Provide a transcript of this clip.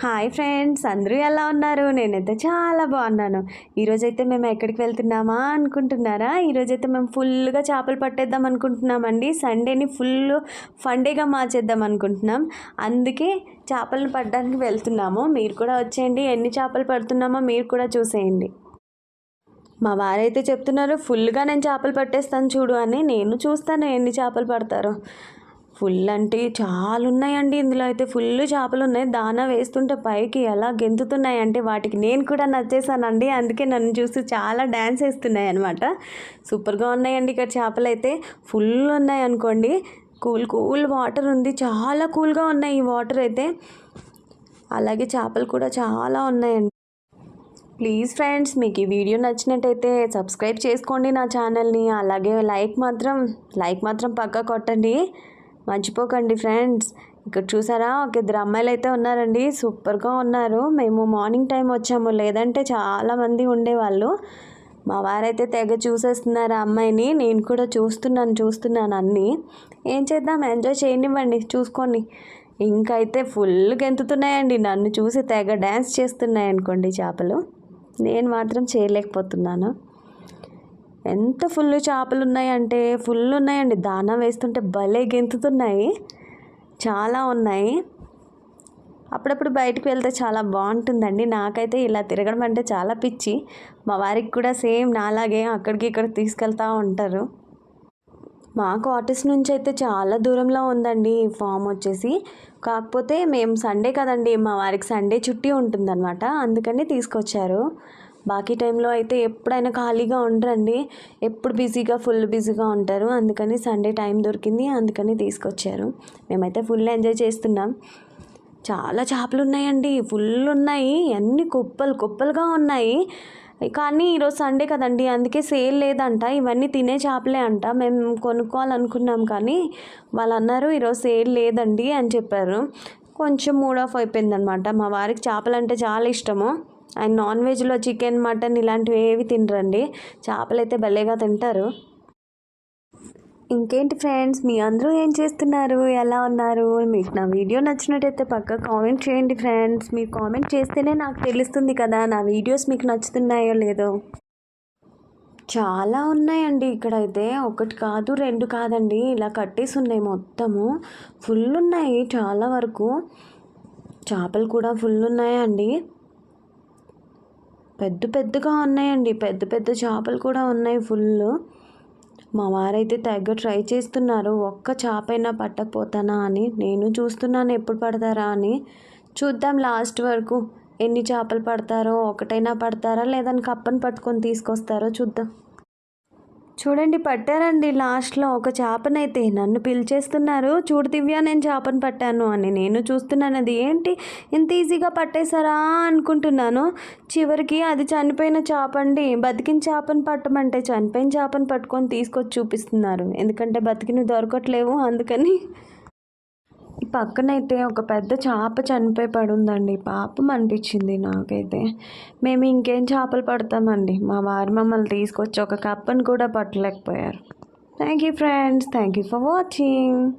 Hi friends అందరూ ఎలా ఉన్నారు? నేనైతే చాలా బాగున్నాను. ఈరోజైతే మేము ఎక్కడికి వెళ్తున్నామా అనుకుంటున్నారా? ఈరోజైతే మేము ఫుల్గా చేపలు పట్టేద్దాం అనుకుంటున్నామండి. సండేని ఫుల్ ఫండేగా మార్చేద్దాం అనుకుంటున్నాం. అందుకే చేపలను పట్టడానికి వెళ్తున్నాము. మీరు కూడా వచ్చేయండి. ఎన్ని చేపలు పడుతున్నామో మీరు కూడా చూసేయండి. మా వారైతే చెప్తున్నారు ఫుల్గా నేను చేపలు పట్టేస్తాను చూడు అని. నేను చూస్తాను ఎన్ని చేపలు పడతారో. ఫుల్ అంటే చాలా ఉన్నాయండి ఇందులో అయితే ఫుల్ చేపలు ఉన్నాయి దానా వేస్తుంటే పైకి ఎలా గెంతుతున్నాయి అంటే వాటికి నేను కూడా నచ్చేసానండి. అందుకే నన్ను చూసి చాలా డ్యాన్స్ వేస్తున్నాయి అనమాట సూపర్గా ఉన్నాయండి ఇక్కడ చేపలు అయితే ఫుల్ ఉన్నాయి అనుకోండి. కూల్ కూల్ వాటర్ ఉంది. చాలా కూల్గా ఉన్నాయి ఈ వాటర్ అయితే. అలాగే చేపలు కూడా చాలా ఉన్నాయండి. ప్లీజ్ ఫ్రెండ్స్ మీకు ఈ వీడియో నచ్చినట్టయితే సబ్స్క్రైబ్ చేసుకోండి నా ఛానల్ని. అలాగే లైక్ మాత్రం లైక్ మాత్రం పక్కా కొట్టండి. మర్చిపోకండి ఫ్రెండ్స్. ఇక్కడ చూసారా? ఒక ఇద్దరు అమ్మాయిలు అయితే ఉన్నారండి. సూపర్గా ఉన్నారు. మేము మార్నింగ్ టైం వచ్చాము. లేదంటే చాలామంది ఉండేవాళ్ళు. మా వారైతే తెగ చూసేస్తున్నారు ఆ అమ్మాయిని. నేను కూడా చూస్తున్నాను చూస్తున్నాను అన్నీ. ఏం చేద్దాం? ఎంజాయ్ చేయనివ్వండి. చూసుకోండి. ఇంకైతే ఫుల్ గెంతుతున్నాయండి. నన్ను చూసి తెగ డ్యాన్స్ చేస్తున్నాయి అనుకోండి చేపలు. నేను మాత్రం చేయలేకపోతున్నాను. ఎంత ఫుల్ చేపలు ఉన్నాయంటే ఫుల్ ఉన్నాయండి దానా వేస్తుంటే భలే గెంతుతున్నాయి. చాలా ఉన్నాయి. అప్పుడప్పుడు బయటకు వెళ్తే చాలా బాగుంటుందండి. నాకైతే ఇలా తిరగడం అంటే చాలా పిచ్చి. మా వారికి కూడా సేమ్ నాలాగే అక్కడికి ఇక్కడ తీసుకెళ్తూ ఉంటారు. మా క్వార్టర్స్ నుంచి అయితే చాలా దూరంలో ఉందండి. ఈ ఫామ్ వచ్చేసి. కాకపోతే మేము సండే కదండి మా వారికి సండే చుట్టి ఉంటుందన్నమాట. అందుకని తీసుకొచ్చారు. బాకీ టైంలో అయితే ఎప్పుడైనా ఖాళీగా ఉండరండి. ఎప్పుడు బిజీగా ఫుల్ బిజీగా ఉంటారు. అందుకని సండే టైం దొరికింది. అందుకని తీసుకొచ్చారు. మేమైతే ఫుల్ ఎంజాయ్ చేస్తున్నాం. చాలా చేపలు ఉన్నాయండి ఫుల్ ఉన్నాయి. అన్ని కుప్పలు కుప్పలుగా ఉన్నాయి. కానీ ఈరోజు సండే కదండి. అందుకే సేల్ లేదంట. ఇవన్నీ తినే చేపలే అంట. మేము కొనుక్కోవాలనుకున్నాం కానీ వాళ్ళు అన్నారు ఈరోజు సేల్ లేదండి అని చెప్పారు. కొంచెం మూడ్ ఆఫ్ అయిపోయిందనమాట. మా వారికి చేపలంటే చాలా ఇష్టము. అండ్ నాన్ వెజ్లో చికెన్ మటన్ ఇలాంటివి ఏవి తినరండి. చేపలైతే భలేగా తింటారు. ఇంకేంటి ఫ్రెండ్స్ మీ అందరూ ఏం చేస్తున్నారు? ఎలా ఉన్నారు? మీకు నా వీడియో నచ్చినట్టయితే పక్క కామెంట్ చేయండి ఫ్రెండ్స్. మీరు కామెంట్ చేస్తేనే నాకు తెలుస్తుంది కదా నా వీడియోస్ మీకు నచ్చుతున్నాయో లేదో. చాలా ఉన్నాయండి ఇక్కడ అయితే. ఒకటి కాదు రెండు కాదండి. ఇలా కట్టేసి ఉన్నాయి మొత్తము. ఫుల్ ఉన్నాయి చాలా వరకు. చేపలు కూడా ఫుల్ ఉన్నాయండి. పెద్ద పెద్దగా ఉన్నాయండి. పెద్ద పెద్ద చేపలు కూడా ఉన్నాయి ఫుల్ మా వారైతే తెగ ట్రై చేస్తున్నారు. ఒక్క చేపైనా పట్టకపోతానా అని. నేను చూస్తున్నాను ఎప్పుడు పడతారా అని. చూద్దాం లాస్ట్ వరకు ఎన్ని చేపలు పడతారో ఒకటైనా పడతారా లేదని కప్పని పట్టుకొని తీసుకొస్తారో చూద్దాం. చూడండి పట్టారండి. లాస్ట్లో ఒక చేపనైతే నన్ను పిలిచేస్తున్నారు. చూడు దివ్య నేను చేపను పట్టాను అని నేను చూస్తున్నాను. అది ఏంటి? ఇంత ఈజీగా పట్టేశారా అనుకుంటున్నాను. చివరికి అది చనిపోయిన చేప అండి బతికిన చేపను పట్టమంటే చనిపోయిన చేపను పట్టుకొని తీసుకొచ్చి చూపిస్తున్నారు. ఎందుకంటే బతికిన దొరకట్లేవు అందుకని పక్కనైతే ఒక పెద్ద చేప చనిపోయి పడుందండి. పాపం అనిపించింది నాకైతే. మేము ఇంకేం చేపలు పడతామండి. మా వారు మమ్మల్ని తీసుకొచ్చి ఒక కప్పని కూడా పట్టలేకపోయారు. Thank you friends thank you for watching